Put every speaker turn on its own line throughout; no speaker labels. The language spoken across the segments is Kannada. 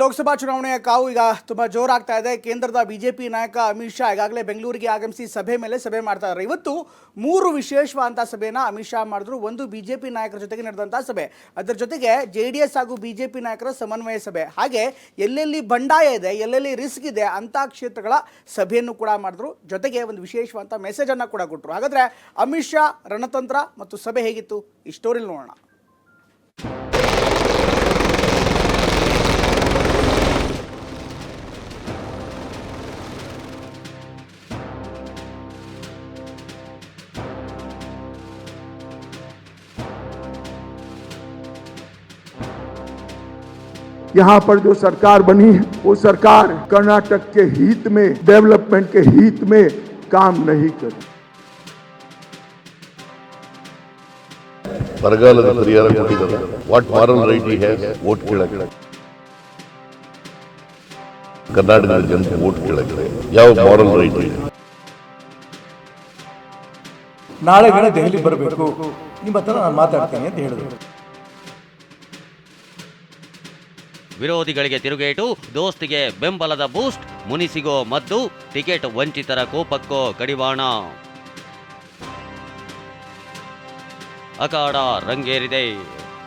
ಲೋಕಸಭಾ ಚುನಾವಣೆಯ ಕಾವು ಈಗ ತುಂಬಾ ಜೋರಾಗ್ತಾ ಇದೆ. ಕೇಂದ್ರದ ಬಿಜೆಪಿ ನಾಯಕ ಅಮಿತ್ ಶಾ ಈಗಾಗಲೇ ಬೆಂಗಳೂರಿಗೆ ಆಗಮಿಸಿ ಸಭೆ ಮೇಲೆ ಸಭೆ ಮಾಡ್ತಾ ಇದ್ದಾರೆ. ಇವತ್ತು ಮೂರು ವಿಶೇಷವಾದಂಥ ಸಭೆನ ಅಮಿತ್ ಶಾ ಮಾಡಿದ್ರು. ಒಂದು ಬಿಜೆಪಿ ನಾಯಕರ ಜೊತೆಗೆ ನಡೆದಂಥ ಸಭೆ. ಅದರ ಜೊತೆಗೆ ಜೆ ಡಿ ಎಸ್ ಹಾಗೂ ಬಿಜೆಪಿ ನಾಯಕರ ಸಮನ್ವಯ ಸಭೆ. ಹಾಗೆ ಎಲ್ಲೆಲ್ಲಿ ಬಂಡಾಯ ಇದೆ, ಎಲ್ಲೆಲ್ಲಿ ರಿಸ್ಕ್ ಇದೆ ಅಂತ ಕ್ಷೇತ್ರಗಳ ಸಭೆಯನ್ನು ಕೂಡ ಮಾಡಿದ್ರು. ಜೊತೆಗೆ ಒಂದು ವಿಶೇಷವಾದ ಮೆಸೇಜ್ ಅನ್ನ ಕೂಡ ಕೊಟ್ಟರು ಹಾಗಾದ್ರೆ ಅಮಿತ್ ಶಾ ರಣತಂತ್ರ ಮತ್ತು ಸಭೆ ಹೇಗಿತ್ತು? ಈ ಸ್ಟೋರಿಲಿ ನೋಡೋಣ.
यहाँ पर जो सरकार बनी है वो सरकार कर्नाटक के हित में डेवलपमेंट के हित में काम नहीं करी
ಬರಗಾಲದ ಪರಿಹಾರ ಕೊಟ್ಟಿದ್ದಾರೆ what moral right he has vote ಕೇಳಕ್ಕೆ ಕರ್ನಾಟಕದ ಜನತೆ ವೋಟ್ ಕೇಳಕ್ಕೆ ಯಾವ ಮಾರಲ್ ರೈಟ್ ಇದೆ
ನಾಳೆ ದಿನ ದೆಹಲಿ ಬರಬೇಕು ನಿಮ್ಮ ಹತ್ರ ನಾನು ಮಾತಾಡ್ತೇನೆ ಅಂತ ಹೇಳಿದ್ರು
ವಿರೋಧಿಗಳಿಗೆ ತಿರುಗೇಟು, ದೋಸ್ತಿಗೆ ಬೆಂಬಲದ ಬೂಸ್ಟ್, ಮುನಿಸಿಗೋ ಮದ್ದು, ಟಿಕೆಟ್ ವಂಚಿತರ ಕೋಪಕ್ಕೋ ಕಡಿವಾಣ. ಅಖಾಡ ರಂಗೇರಿದೆ.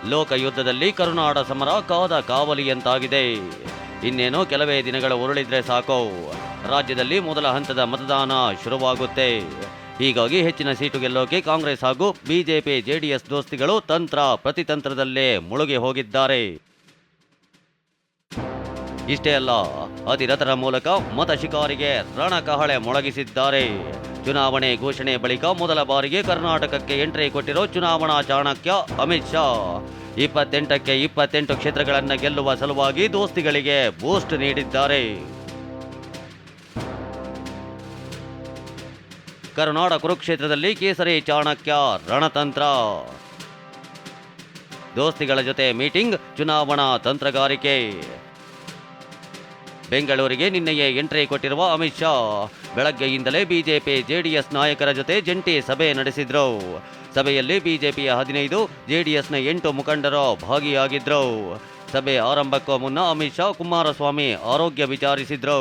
ಲೋಕಯುದ್ಧದಲ್ಲಿ ಕರುನಾಡ ಸಮರ ಕಾದ ಕಾವಲಿಯಂತಾಗಿದೆ ಇನ್ನೇನು ಕೆಲವೇ ದಿನಗಳ ಉರುಳಿದ್ರೆ ಸಾಕು. ರಾಜ್ಯದಲ್ಲಿ ಮೊದಲ ಹಂತದ ಮತದಾನ ಶುರುವಾಗುತ್ತೆ. ಹೀಗಾಗಿ ಹೆಚ್ಚಿನ ಸೀಟು ಗೆಲ್ಲೋಕೆ ಕಾಂಗ್ರೆಸ್ ಹಾಗೂ ಬಿಜೆಪಿ, ಜೆಡಿಎಸ್ ದೋಸ್ತಿಗಳು ತಂತ್ರ ಪ್ರತಿತಂತ್ರದಲ್ಲೇ ಮುಳುಗಿ ಹೋಗಿದ್ದಾರೆ. ಇಷ್ಟೇ ಅಲ್ಲ, ಅತಿರಥರ ಮೂಲಕ ಮತ ಶಿಕಾರಿಗೆ ರಣಕಹಳೆ ಮೊಳಗಿಸಿದ್ದಾರೆ. ಚುನಾವಣೆ ಘೋಷಣೆ ಬಳಿಕ ಮೊದಲ ಬಾರಿಗೆ ಕರ್ನಾಟಕಕ್ಕೆ ಎಂಟ್ರಿ ಕೊಟ್ಟಿರೋ ಚುನಾವಣಾ ಚಾಣಕ್ಯ ಅಮಿತ್ ಶಾ. ಇಪ್ಪತ್ತೆಂಟಕ್ಕೆ ಇಪ್ಪತ್ತೆಂಟು ಕ್ಷೇತ್ರಗಳನ್ನು ಗೆಲ್ಲುವ ಸಲುವಾಗಿ ದೋಸ್ತಿಗಳಿಗೆ ಬೂಸ್ಟ್ ನೀಡಿದ್ದಾರೆ. ಕರುನಾಡ ಕುರುಕ್ಷೇತ್ರದಲ್ಲಿ ಕೇಸರಿ ಚಾಣಕ್ಯ ರಣತಂತ್ರ. ದೋಸ್ತಿಗಳ ಜೊತೆ ಮೀಟಿಂಗ್, ಚುನಾವಣಾ ತಂತ್ರಗಾರಿಕೆ. ಬೆಂಗಳೂರಿಗೆ ನಿನ್ನೆಯೇ ಎಂಟ್ರಿ ಕೊಟ್ಟಿರುವ ಅಮಿತ್ ಶಾ. ಬೆಳಗ್ಗೆಯಿಂದಲೇ ಬಿಜೆಪಿ ಜೆಡಿಎಸ್ ನಾಯಕರ ಜೊತೆ ಜಂಟಿ ಸಭೆ ನಡೆಸಿದ್ರು. ಸಭೆಯಲ್ಲಿ ಬಿಜೆಪಿಯ ಹದಿನೈದು, ಜೆಡಿಎಸ್ನ ಎಂಟು ಮುಖಂಡರು ಭಾಗಿಯಾಗಿದ್ದರು ಸಭೆ ಆರಂಭಕ್ಕೂ ಮುನ್ನ ಅಮಿತ್ ಶಾ ಕುಮಾರಸ್ವಾಮಿ ಆರೋಗ್ಯ ವಿಚಾರಿಸಿದ್ರು.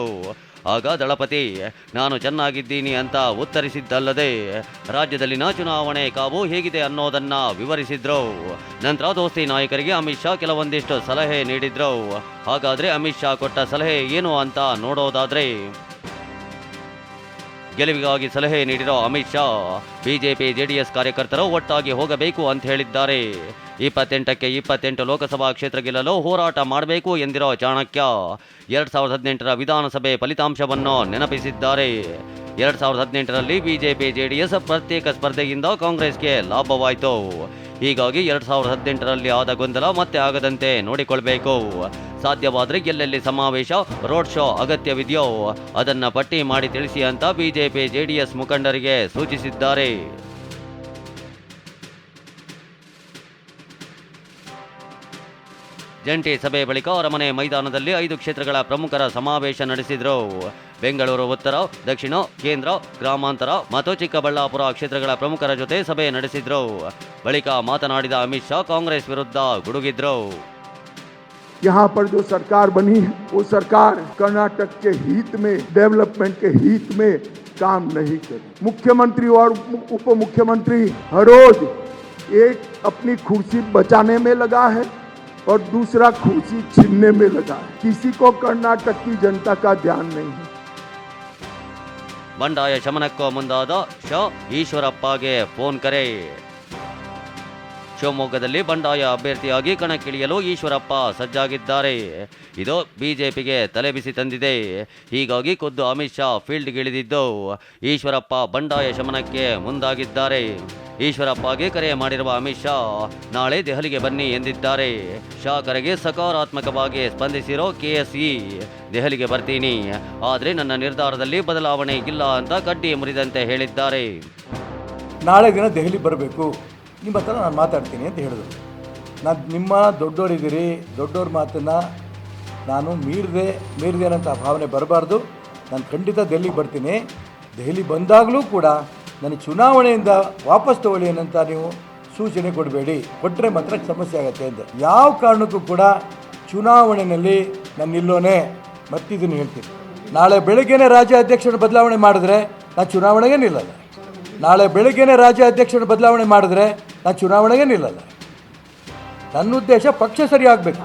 ಆಗ ದಳಪತಿ, ನಾನು ಚೆನ್ನಾಗಿದ್ದೀನಿ ಅಂತ ಉತ್ತರಿಸಿದ್ದಲ್ಲದೆ ರಾಜ್ಯದಲ್ಲಿನ ಚುನಾವಣೆ ಕಾವು ಹೇಗಿದೆ ಅನ್ನೋದನ್ನ ವಿವರಿಸಿದ್ರು. ನಂತರ ದೋಸ್ತಿ ನಾಯಕರಿಗೆ ಅಮಿತ್ ಶಾ ಕೆಲವೊಂದಿಷ್ಟು ಸಲಹೆ ನೀಡಿದ್ರು. ಹಾಗಾದ್ರೆ ಅಮಿತ್ ಶಾ ಕೊಟ್ಟ ಸಲಹೆ ಏನು ಅಂತ ನೋಡೋದಾದ್ರೆ, ಗೆಲುವಿಗಾಗಿ ಸಲಹೆ ನೀಡಿರೋ ಅಮಿತ್ ಶಾ, ಬಿಜೆಪಿ, ಜೆಡಿಎಸ್ ಕಾರ್ಯಕರ್ತರು ಒಟ್ಟಾಗಿ ಹೋಗಬೇಕು ಅಂತ ಹೇಳಿದ್ದಾರೆ. ಇಪ್ಪತ್ತೆಂಟಕ್ಕೆ ಇಪ್ಪತ್ತೆಂಟು ಲೋಕಸಭಾ ಕ್ಷೇತ್ರ ಗೆಲ್ಲಲು ಹೋರಾಟ ಮಾಡಬೇಕು ಎಂದಿರೋ ಚಾಣಕ್ಯ. ಎರಡ್ ಸಾವಿರದ ಹದಿನೆಂಟರ ವಿಧಾನಸಭೆ ಫಲಿತಾಂಶವನ್ನು ನೆನಪಿಸಿದ್ದಾರೆ. ಎರಡ್ ಸಾವಿರದ ಹದಿನೆಂಟರಲ್ಲಿ ಬಿಜೆಪಿ ಜೆಡಿಎಸ್ ಪ್ರತ್ಯೇಕ ಸ್ಪರ್ಧೆಯಿಂದ ಕಾಂಗ್ರೆಸ್ಗೆ ಲಾಭವಾಯಿತು. ಹೀಗಾಗಿ ಎರಡ್ ಸಾವಿರದ ಹದಿನೆಂಟರಲ್ಲಿ ಆದ ಗೊಂದಲ ಮತ್ತೆ ಆಗದಂತೆ ನೋಡಿಕೊಳ್ಬೇಕು. ಸಾಧ್ಯವಾದರೆ ಎಲ್ಲೆಲ್ಲಿ ಸಮಾವೇಶ, ರೋಡ್ ಶೋ ಅಗತ್ಯವಿದೆಯೋ ಅದನ್ನು ಪಟ್ಟಿ ಮಾಡಿ ತಿಳಿಸಿ ಅಂತ ಬಿಜೆಪಿ ಜೆಡಿಎಸ್ ಮುಖಂಡರಿಗೆ ಸೂಚಿಸಿದ್ದಾರೆ. ಜಂಟಿ ಸಭೆ ಬಳಿಕ ಅರಮನೆ ಮೈದಾನದಲ್ಲಿ ಐದು ಕ್ಷೇತ್ರಗಳ ಪ್ರಮುಖರ ಸಮಾವೇಶ ನಡೆಸಿದರು ಬೆಂಗಳೂರು ಉತ್ತರ ದಕ್ಷಿಣ ಕೇಂದ್ರ ಗ್ರಾಮಾಂತರ ಮತ್ತು ಚಿಕ್ಕಬಳ್ಳಾಪುರ ಕ್ಷೇತ್ರಗಳ ಪ್ರಮುಖರ ಜೊತೆ ಸಭೆ ನಡೆಸಿದ್ರು ಬಳಿಕ ಮಾತನಾಡಿದ ಅಮಿತ್ ಶಾ ಕಾಂಗ್ರೆಸ್ ವಿರುದ್ಧ ಗುಡುಗಿದ್ರು
यहाँ पर जो सरकार बनी है वो सरकार कर्नाटक के हित में डेवलपमेंट के हित में काम नहीं करी मुख्यमंत्री और उप मुख्यमंत्री हर रोज एक अपनी कुर्सी बचाने में लगा है और दूसरा कुर्सी छीनने में लगा है किसी को कर्नाटक की जनता का ध्यान नहीं है
ಬಂಡಾಯ ಶಮನಕ್ಕೂ ಮುಂದಾದ ಶಾ ಈಶ್ವರಪ್ಪಗೆ ಫೋನ್ ಕರೆ ಶಿವಮೊಗ್ಗದಲ್ಲಿ ಬಂಡಾಯ ಅಭ್ಯರ್ಥಿಯಾಗಿ ಕಣಕ್ಕಿಳಿಯಲು ಈಶ್ವರಪ್ಪ ಸಜ್ಜಾಗಿದ್ದಾರೆ ಇದು ಬಿಜೆಪಿಗೆ ತಲೆಬಿಸಿ ತಂದಿದೆ ಹೀಗಾಗಿ ಖುದ್ದು ಅಮಿತ್ ಶಾ ಫೀಲ್ಡ್ಗಿಳಿದಿದ್ದು ಈಶ್ವರಪ್ಪ ಬಂಡಾಯ ಶಮನಕ್ಕೆ ಮುಂದಾಗಿದ್ದಾರೆ ಈಶ್ವರಪ್ಪಗೆ ಕರೆ ಮಾಡಿರುವ ಅಮಿತ್ ಶಾ, ನಾಳೆ ದೆಹಲಿಗೆ ಬನ್ನಿ ಎಂದಿದ್ದಾರೆ. ಶಾ ಕರೆಗೆ ಸಕಾರಾತ್ಮಕವಾಗಿ ಸ್ಪಂದಿಸಿರೋ ಕೆಎಸ್ಇ ದೆಹಲಿಗೆ ಬರ್ತೀನಿ. ಆದರೆ ನನ್ನ ನಿರ್ಧಾರದಲ್ಲಿ ಬದಲಾವಣೆ ಇಲ್ಲ ಅಂತ ಕಡ್ಡಿ ಮುರಿದಂತೆ ಹೇಳಿದ್ದಾರೆ.
ನಾಳೆ ದಿನ ದೆಹಲಿ ಬರಬೇಕು. ನಿಮ್ಮ ಹತ್ರ ನಾನು ಮಾತಾಡ್ತೀನಿ ಅಂತ ಹೇಳಿದರು. ನಾನು ನಿಮ್ಮ ದೊಡ್ಡವರಿದ್ದೀರಿ ದೊಡ್ಡವ್ರ ಮಾತನ್ನು ನಾನು ಮೀರಿದೆ ಮೀರಿದೆ ಅನ್ನೋಂಥ ಭಾವನೆ ಬರಬಾರ್ದು. ನಾನು ಖಂಡಿತ ದೆಹಲಿಗೆ ಬರ್ತೀನಿ. ದೆಹಲಿ ಬಂದಾಗಲೂ ಕೂಡ ನನಗೆ ಚುನಾವಣೆಯಿಂದ ವಾಪಸ್ ತಗೊಳ್ಳಿ ಏನಂತ ನೀವು ಸೂಚನೆ ಕೊಡಬೇಡಿ. ಕೊಟ್ಟರೆ ಮಾತ್ರ ಸಮಸ್ಯೆ ಆಗುತ್ತೆ ಅಂತ ಯಾವ ಕಾರಣಕ್ಕೂ ಕೂಡ ಚುನಾವಣೆಯಲ್ಲಿ ನಾನು ನಿಲ್ಲೋನೆ, ಮತ್ತಿದನ್ನು ಹೇಳ್ತೀನಿ. ನಾಳೆ ಬೆಳಗ್ಗೆನೇ ರಾಜ್ಯ ಅಧ್ಯಕ್ಷರ ಬದಲಾವಣೆ ಮಾಡಿದ್ರೆ ನಾನು ಚುನಾವಣೆಗೆ ನಿಲ್ಲಲ್ಲ. ನಾಳೆ ಬೆಳಗ್ಗೆನೇ ರಾಜ್ಯ ಅಧ್ಯಕ್ಷರ ಬದಲಾವಣೆ ಮಾಡಿದ್ರೆ ನಾನು ಚುನಾವಣೆಗೆ ನಿಲ್ಲಲ್ಲ. ನನ್ನ ಉದ್ದೇಶ ಪಕ್ಷ ಸರಿ ಆಗಬೇಕು.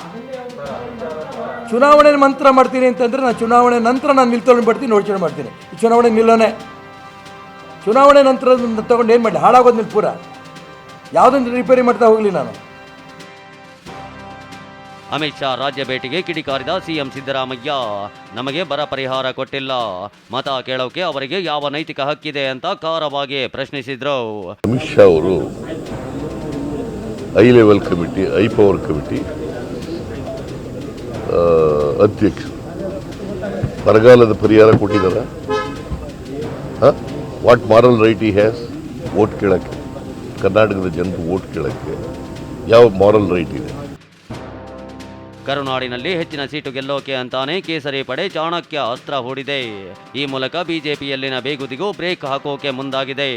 ಚುನಾವಣೆ ಮಂತ್ರ ಮಾಡ್ತೀನಿ ಅಂತಂದರೆ ನಾನು ಚುನಾವಣೆ ನಂತರ ನಾನು ನಿಲ್ತೊಳ್ಳಿ ಬರ್ತೀನಿ ಯೋಚನೆ ಮಾಡ್ತೀನಿ. ಚುನಾವಣೆ ನಿಲ್ಲೋನೆ. ಚುನಾವಣೆ ನಂತರ ತಗೊಂಡು ಏನು ಮಾಡಲಿ? ಹಾಳಾಗೋದು ನಿಲ್ ಪೂರ. ಯಾವುದೊಂದು ರಿಪೇರಿ ಮಾಡ್ತಾ ಹೋಗಲಿ ನಾನು.
ಅಮಿತ್ ಶಾ ರಾಜ್ಯ ಭೇಟಿಗೆ ಕಿಡಿಕಾರಿದ ಸಿಎಂ ಸಿದ್ದರಾಮಯ್ಯ. ನಮಗೆ ಬರ ಪರಿಹಾರ ಕೊಟ್ಟಿಲ್ಲ. ಮತ ಕೇಳೋಕೆ ಅವರಿಗೆ ಯಾವ ನೈತಿಕ ಹಕ್ಕಿದೆ ಅಂತ ಖಾರವಾಗಿ ಪ್ರಶ್ನಿಸಿದ್ರು.
ಅಮಿತ್ ಶಾ ಅವರು high level committee high power committee ಅಧ್ಯಕ್ಷ ಬರಗಾಲದ ಪರಿಹಾರ ಕೊಟ್ಟಿದ್ದಾರ. What moral right he has vote ಕೇಳಕ್ಕೆ. ಕರ್ನಾಟಕದ ಜನರು ವೋಟ್ ಕೇಳಕ್ಕೆ. ಯಾವ ಮಾರಲ್ ರೈಟ್ ಇದೆ?
ಕರುನಾಡಿನಲ್ಲಿ ಹೆಚ್ಚಿನ ಸೀಟು ಗೆಲ್ಲೋಕೆ ಅಂತಾನೆ ಕೇಸರಿ ಪಡೆ ಚಾಣಕ್ಯ ಅಸ್ತ್ರ ಹೂಡಿದೆ. ಈ ಮೂಲಕ ಬಿಜೆಪಿಯಲ್ಲಿನ ಬೇಗುದಿಗೂ ಬ್ರೇಕ್ ಹಾಕೋಕೆ ಮುಂದಾಗಿದೆ.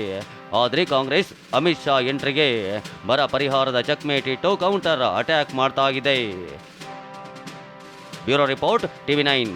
ಆದರೆ ಕಾಂಗ್ರೆಸ್ ಅಮಿತ್ ಶಾ ಎಂಟ್ರಿಗೆ ಬರ ಪರಿಹಾರದ ಚಕ್ಮೇಟಿಟ್ಟು ಕೌಂಟರ್ ಅಟ್ಯಾಕ್ ಮಾಡ್ತಾ ಇದೆ. Bureau report TV nine.